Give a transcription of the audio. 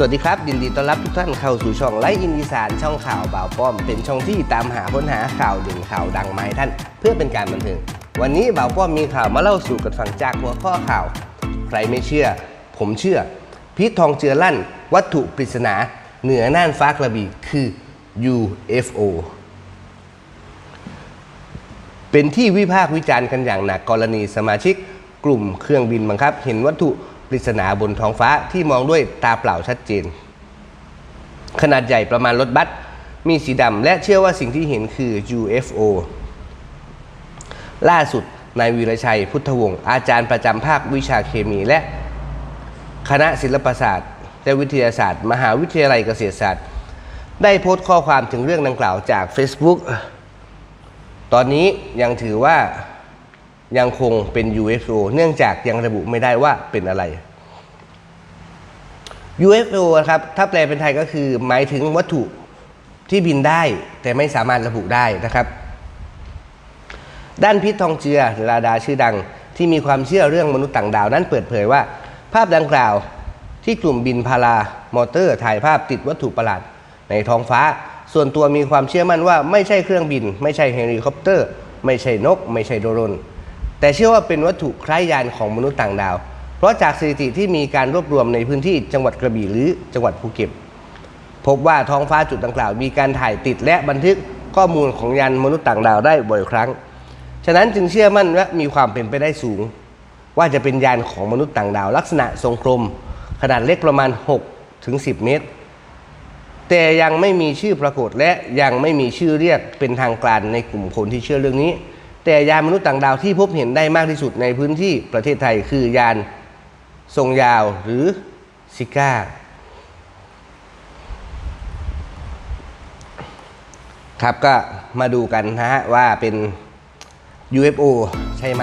สวัสดีครับ ยินดีต้อนรับทุกท่านเข้าสู่ช่องไลฟ์อินดีสานช่องข่าวบ่าวป้อม เป็นช่องที่ตามหาค้นหาข่าวเด่นข่าวดังมาให้ท่าน เพื่อเป็นการบันเทิงวันนี้บ่าวป้อมมีข่าวมาเล่าสู่กันฟังจากหัวข้อข่าว ใครไม่เชื่อ ผมเชื่อพีททองเจือลั่น วัตถุปริศนา เหนือน่านฟ้ากระบี่คือ UFO เป็นที่วิพากษ์วิจารณ์กันอย่างหนักกรณีสมาชิก กลุ่มเครื่องบินบังคับ เห็นวัตถุ ปริศนาบนท้องฟ้าที่มองด้วยตาเปล่าชัดเจน ขนาดใหญ่ประมาณรถบัสมีสีดำและเชื่อว่าสิ่งที่เห็นคือ UFO ล่าสุดนายวีรชัยพุทธวงศ์อาจารย์ประจำภาควิชาเคมีและ คณะศิลปศาสตร์ และวิทยาศาสตร์ มหาวิทยาลัยเกษตรศาสตร์ ได้โพสต์ข้อความถึงเรื่องดังกล่าวจาก Facebook ตอนนี้ยังถือว่า ยังคงเป็น UFO เนื่องจากยังระบุไม่ได้ว่าเป็นอะไร UFO ครับถ้าแปลเป็นไทยก็คือหมายถึงวัตถุที่บินได้แต่ไม่สามารถระบุได้นะครับ ด้านพิษทองเจือดาราชื่อดังที่มีความเชื่อเรื่องมนุษย์ต่างดาวนั้นเปิดเผยว่า ภาพดังกล่าวที่กลุ่มบินพารามอเตอร์ถ่ายภาพติดวัตถุประหลาดในท้องฟ้า ส่วนตัวมีความเชื่อมั่นว่าไม่ใช่เครื่องบิน ไม่ใช่เฮลิคอปเตอร์ ไม่ใช่นก ไม่ใช่โดรน แต่เชื่อว่าเป็นวัตถุคล้ายยานของมนุษย์ต่างดาว เพราะจากสถิติที่มีการรวบรวมในพื้นที่จังหวัดกระบี่หรือจังหวัดภูเก็ตพบว่าท้องฟ้าจุดดังกล่าว มีการถ่ายติดและบันทึกข้อมูลของยานมนุษย์ต่างดาวได้บ่อยครั้ง ฉะนั้นจึงเชื่อมั่นว่ามีความเป็นไปได้สูง ว่าจะเป็นยานของมนุษย์ต่างดาว ลักษณะทรงกลม ขนาดเล็กประมาณ6ถึง10 เมตร แต่ยังไม่มีชื่อปรากฏและยังไม่มีชื่อเรียกเป็นทางการในกลุ่มคนที่เชื่อเรื่องนี้ แต่ยานมนุษย์ต่างดาวที่พบเห็นได้มากที่สุดในพื้นที่ประเทศไทยคือยานทรงยาวหรือซิก้าครับก็มาดูกันนะฮะว่าเป็น UFO ใช่ไหม